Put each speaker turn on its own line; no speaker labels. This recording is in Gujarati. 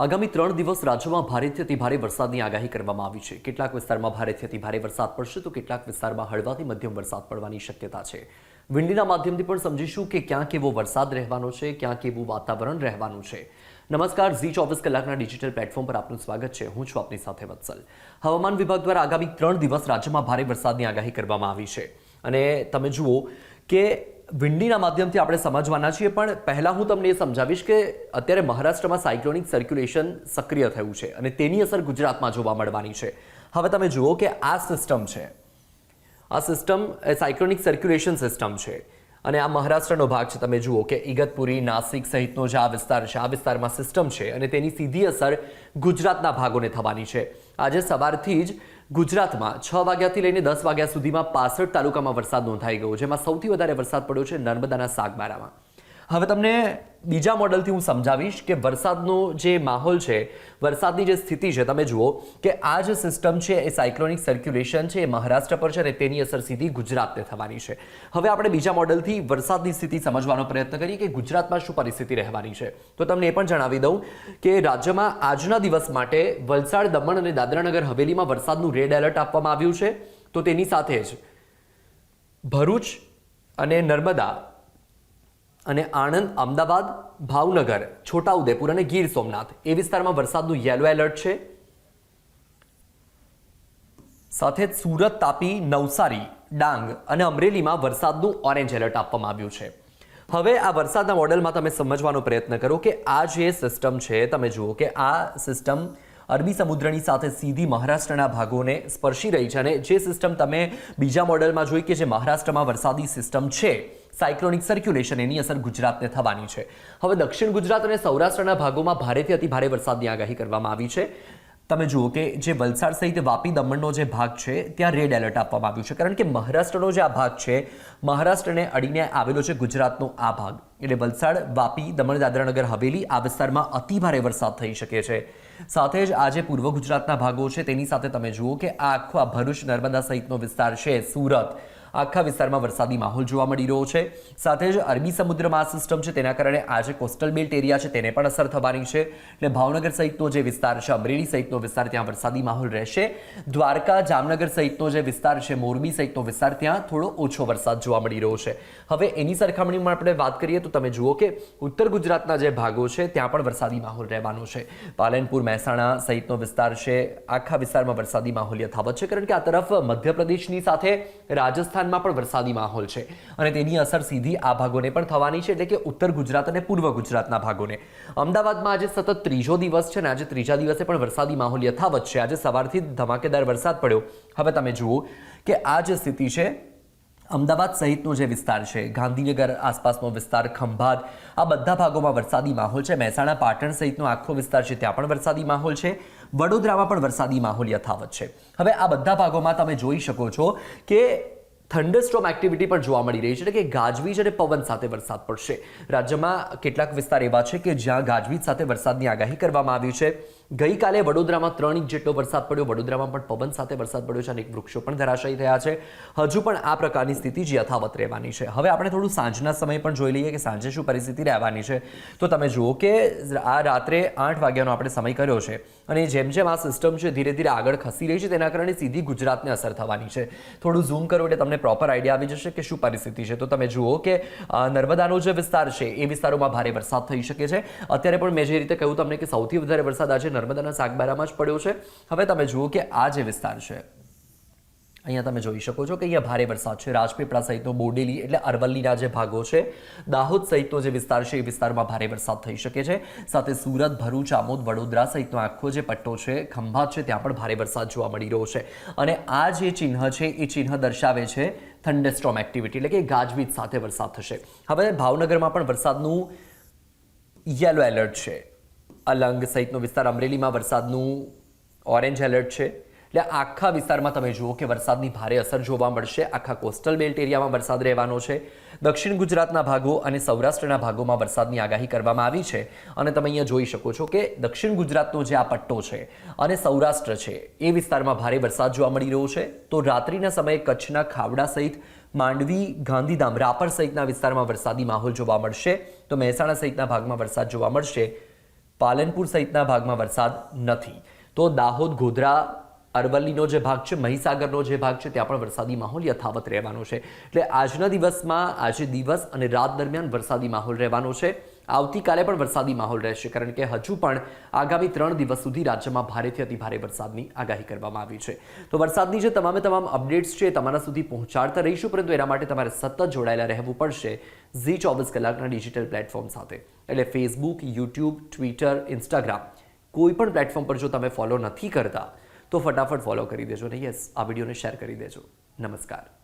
આગામી ત્રણ દિવસ રાજ્યમાં ભારેથી અતિ ભારે વરસાદની આગાહી કરવામાં આવી છે. કેટલાક વિસ્તારમાં ભારેથી અતિ ભારે વરસાદ પડશે તો કેટલાક વિસ્તારમાં હળવાથી મધ્યમ વરસાદ પડવાની શક્યતા છે. વિંડીના માધ્યમથી પણ સમજીશું કે ક્યાં કેવો વરસાદ રહેવાનો છે, ક્યાં કેવું વાતાવરણ રહેવાનું છે. નમસ્કાર, ઝી ચોવીસ કલાકના ડિજિટલ પ્લેટફોર્મ પર આપનું સ્વાગત છે. હું છું આપની સાથે વત્સલ. હવામાન વિભાગ દ્વારા આગામી ત્રણ દિવસ રાજ્યમાં ભારે વરસાદની આગાહી કરવામાં આવી છે. અને તમે જુઓ કે વિંડીના માધ્યમથી આપણે સમજવાના છીએ, પણ પહેલાં હું તમને એ સમજાવીશ કે અત્યારે મહારાષ્ટ્રમાં સાયક્લોનિક સર્ક્યુલેશન સક્રિય થયું છે અને તેની અસર ગુજરાતમાં જોવા મળવાની છે. હવે તમે જુઓ કે આ સિસ્ટમ છે. આ સિસ્ટમ, એ સાયક્લોનિક સર્ક્યુલેશન સિસ્ટમ છે. અને આ મહારાષ્ટ્રનો ભાગ છે. તમે જુઓ કે ઇગતપુરી નાસિક સહિતનો જે આ વિસ્તાર છે, આ વિસ્તારમાં સિસ્ટમ છે અને તેની સીધી અસર ગુજરાતના ભાગોને થવાની છે. આજે સવારથી જ ગુજરાતમાં છ વાગ્યાથી લઈને દસ વાગ્યા સુધીમાં પાસઠ તાલુકામાં વરસાદ નોંધાઈ ગયો, જેમાં સૌથી વધારે વરસાદ પડ્યો છે નર્મદાના સાગબારામાં. હવે તમને બીજા મોડલથી હું સમજાવીશ કે વરસાદનો જે માહોલ છે, વરસાદની જે સ્થિતિ છે, તમે જુઓ કે આ જે સિસ્ટમ છે, એ સાયક્લોનિક સર્ક્યુલેશન છે, એ મહારાષ્ટ્ર પર છે અને તેની અસર સીધી ગુજરાતને થવાની છે. હવે આપણે બીજા મોડલથી વરસાદની સ્થિતિ સમજવાનો પ્રયત્ન કરીએ કે ગુજરાતમાં શું પરિસ્થિતિ રહેવાની છે. તો તમને એ પણ જણાવી દઉં કે રાજ્યમાં આજના દિવસ માટે વલસાડ, દમણ અને દાદરાનગર હવેલીમાં વરસાદનું રેડ એલર્ટ આપવામાં આવ્યું છે. તો તેની સાથે જ ભરૂચ અને નર્મદા અને આણંદ, અમદાવાદ, ભાવનગર, છોટાઉદેપુર અને ગીર સોમનાથ એ વિસ્તારમાં વરસાદનું યેલો એલર્ટ છે. સાથે જ સુરત, તાપી, નવસારી, ડાંગ અને અમરેલીમાં વરસાદનું ઓરેન્જ એલર્ટ આપવામાં આવ્યું છે. હવે આ વરસાદના મોડેલમાં તમે સમજવાનો પ્રયત્ન કરો કે આ જે સિસ્ટમ છે, તમે જુઓ કે આ સિસ્ટમ અરબી સમુદ્રની સાથે સીધી મહારાષ્ટ્રના ભાગોને સ્પર્શી રહી છે અને જે સિસ્ટમ તમે બીજા મોડેલમાં જોઈ કે જે મહારાષ્ટ્રમાં વરસાદી સિસ્ટમ છે સાયક્લોનિક સર્ક્યુલેશન એની અસર ગુજરાતને થવાની છે. હવે દક્ષિણ ગુજરાત અને સૌરાષ્ટ્રના ભાગોમાં ભારેથી અતિ ભારે વરસાદની આગાહી કરવામાં આવી છે. તમે જુઓ કે જે વલસાડ સહિત વાપી, દમણનો જે ભાગ છે, ત્યાં રેડ એલર્ટ આપવામાં આવ્યું છે. કારણ કે મહારાષ્ટ્રનો જે આ ભાગ છે, મહારાષ્ટ્રને અડીને આવેલો છે ગુજરાતનો આ ભાગ. એટલે વલસાડ, વાપી, દમણ, દાદરાનગર, હવેલી આ વિસ્તારમાં અતિ ભારે વરસાદ થઈ શકે છે. સાથે જ આજે પૂર્વ ગુજરાતના ભાગો છે, તેની સાથે તમે જુઓ કે આ આખો આ ભરૂચ, નર્મદા સહિતનો વિસ્તાર છે, સુરત આખા વિસ્તારમાં વરસાદી માહોલ જોવા મળી રહ્યો છે. સાથે જ અરબી સમુદ્રમાં આ સિસ્ટમ છે તેના કારણે આ જે કોસ્ટલ બેલ્ટ એરિયા છે તેને પણ અસર થવાની છે એટલે ભાવનગર સહિતનો જે વિસ્તાર છે, અમરેલી સહિતનો વિસ્તાર ત્યાં વરસાદી માહોલ રહેશે. દ્વારકા, જામનગર સહિતનો જે વિસ્તાર છે, મોરબી સહિતનો વિસ્તાર ત્યાં થોડો ઓછો વરસાદ જોવા મળી રહ્યો છે. હવે એની સરખામણીમાં આપણે વાત કરીએ તો તમે જુઓ કે ઉત્તર ગુજરાતના જે ભાગો છે ત્યાં પણ વરસાદી માહોલ રહેવાનો છે. પાલનપુર, મહેસાણા સહિતનો વિસ્તાર છે, આખા વિસ્તારમાં વરસાદી માહોલ યથાવત છે. કારણ કે આ તરફ મધ્યપ્રદેશની સાથે રાજસ્થાન રાજસ્થાનમાં પણ વરસાદી માહોલ છે. અને તેની અસર સીધી આ ભાગોને પણ થવાની છે, એટલે કે ઉત્તર ગુજરાત અને પૂર્વ ગુજરાતના ભાગોને. અમદાવાદમાં આજે સતત ત્રીજો દિવસ છે ને આજે ત્રીજા દિવસે પણ વરસાદી માહોલ યથાવત છે. આજે સવારથી ધમાકેદાર વરસાદ પડ્યો. હવે તમે જુઓ કે આ જે સ્થિતિ છે, અમદાવાદ સહિતનો જે વિસ્તાર છે, ગાંધીનગર આસપાસનો વિસ્તાર, ખંભાત, આ બધા ભાગોમાં વરસાદી માહોલ છે. મહેસાણા, પાટણ સહિતનો આખો વિસ્તાર છે, ત્યાં પણ વરસાદી માહોલ છે. વડોદરામાં પણ વરસાદી માહોલ યથાવત છે. હવે આ બધા ભાગોમાં તમે જોઈ શકો છો કે થંડરસ્ટ્રોમ એક્ટિવિટી પણ જોવા મળી રહી છે એટલે કે ગાજવીજ અને પવન સાથે વરસાદ પડશે. રાજ્યમાં કેટલાક વિસ્તાર એવા છે કે જ્યાં ગાજવીજ સાથે વરસાદની આગાહી કરવામાં આવી છે. ગઈકાલે વડોદરામાં ત્રણ ઇંચ જેટલો વરસાદ પડ્યો. વડોદરામાં પણ પવન સાથે વરસાદ પડ્યો છે અનેક વૃક્ષો પણ ધરાશાયી થયા છે. હજુ પણ આ પ્રકારની સ્થિતિ જ યથાવત રહેવાની છે. હવે આપણે થોડું સાંજના સમય પણ જોઈ લઈએ કે સાંજે શું પરિસ્થિતિ રહેવાની છે. તો તમે જુઓ કે આ રાત્રે આઠ વાગ્યાનો આપણે સમય કર્યો છે અને જેમ જેમ આ સિસ્ટમ છે ધીરે ધીરે આગળ ખસી રહી છે, તેના કારણે સીધી ગુજરાતને અસર થવાની છે. થોડું ઝૂમ કરો એટલે તમને પ્રોપર આઈડિયા આવી જશે કે શું પરિસ્થિતિ છે. તો તમે જુઓ કે નર્મદાનો જે વિસ્તાર છે, એ વિસ્તારોમાં ભારે વરસાદ થઈ શકે છે. અત્યારે પણ મેં જે રીતે કહ્યું તમને કે સૌથી વધારે વરસાદ આજે નર્મદાના સાગબારામાં જ પડ્યો છે. હવે તમે જુઓ કે આ જે વિસ્તાર છે, અહીંયા તમે જોઈ શકો છો કે અહીંયા ભારે વરસાદ છે. રાજપીપળા સહિતનો બોડેલી એટલે અરવલ્લીના જે ભાગો છે, દાહોદ સહિતનો જે વિસ્તાર છે, એ વિસ્તારમાં ભારે વરસાદ થઈ શકે છે. સાથે સુરત, ભરૂચ, આમોદ, વડોદરા સહિતનો આખો જે પટ્ટો છે ખંભાત છે, ત્યાં પણ ભારે વરસાદ જોવા મળી રહ્યો છે. અને આ જે ચિહ્ન છે, એ ચિહ્ન દર્શાવે છે થંડરસ્ટ્રોમ એક્ટિવિટી એટલે કે ગાજવીજ સાથે વરસાદ થશે. હવે ભાવનગરમાં પણ વરસાદનું યેલો એલર્ટ છે. અલંગ સહિતનો વિસ્તાર. અમરેલીમાં વરસાદનું ઓરેન્જ એલર્ટ છે. એટલે આખા વિસ્તારમાં તમે જુઓ કે વરસાદની ભારે અસર જોવા મળશે. આખા કોસ્ટલ બેલ્ટ એરિયામાં વરસાદ રહેવાનો છે. દક્ષિણ ગુજરાતના ભાગો અને સૌરાષ્ટ્રના ભાગોમાં વરસાદની આગાહી કરવામાં આવી છે. અને તમે અહીંયા જોઈ શકો છો કે દક્ષિણ ગુજરાતનો જે આ પટ્ટો છે અને સૌરાષ્ટ્ર છે, એ વિસ્તારમાં ભારે વરસાદ જોવા મળી રહ્યો છે. તો રાત્રિના સમયે કચ્છના ખાવડા સહિત માંડવી ગાંધીધામ રાપર સહિતના વિસ્તારમાં વરસાદી માહોલ જોવા મળશે. તો મહેસાણા સહિતના ભાગમાં વરસાદ જોવા મળશે. પાલનપુર સહિતના ભાગમાં વરસાદ નથી. તો દાહોદ, ગોધરા, અરવલ્લીનો જે ભાગ છે, મહીસાગરનો જે ભાગ છે, ત્યાં પણ વરસાદી માહોલ યથાવત રહેવાનો છે. એટલે આજના દિવસમાં આજે દિવસ અને રાત દરમિયાન વરસાદી માહોલ રહેવાનો છે. આવતીકાલે પણ વરસાદી માહોલ રહેશે, કારણ કે હજુ પણ આગામી ત્રણ દિવસ સુધી રાજ્યમાં ભારેથી અતિભારે વરસાદની આગાહી કરવામાં આવી છે. તો વરસાદની જે તમામે તમામ અપડેટ્સ છે તમારા સુધી પહોંચાડતા રહીશું, પરંતુ એના માટે તમારે સતત જોડાયેલા રહેવું પડશે ઝી ચોવીસ કલાકના ડિજિટલ પ્લેટફોર્મ સાથે. એટલે ફેસબુક, યુટ્યુબ, ટ્વિટર, ઇન્સ્ટાગ્રામ, કોઈ પણ પ્લેટફોર્મ પર જો તમે ફોલો નથી કરતા, તો ફટાફટ ફોલો કરી દેજો ને. યસ, આ વિડીયોને શેર કરી દેજો. નમસ્કાર.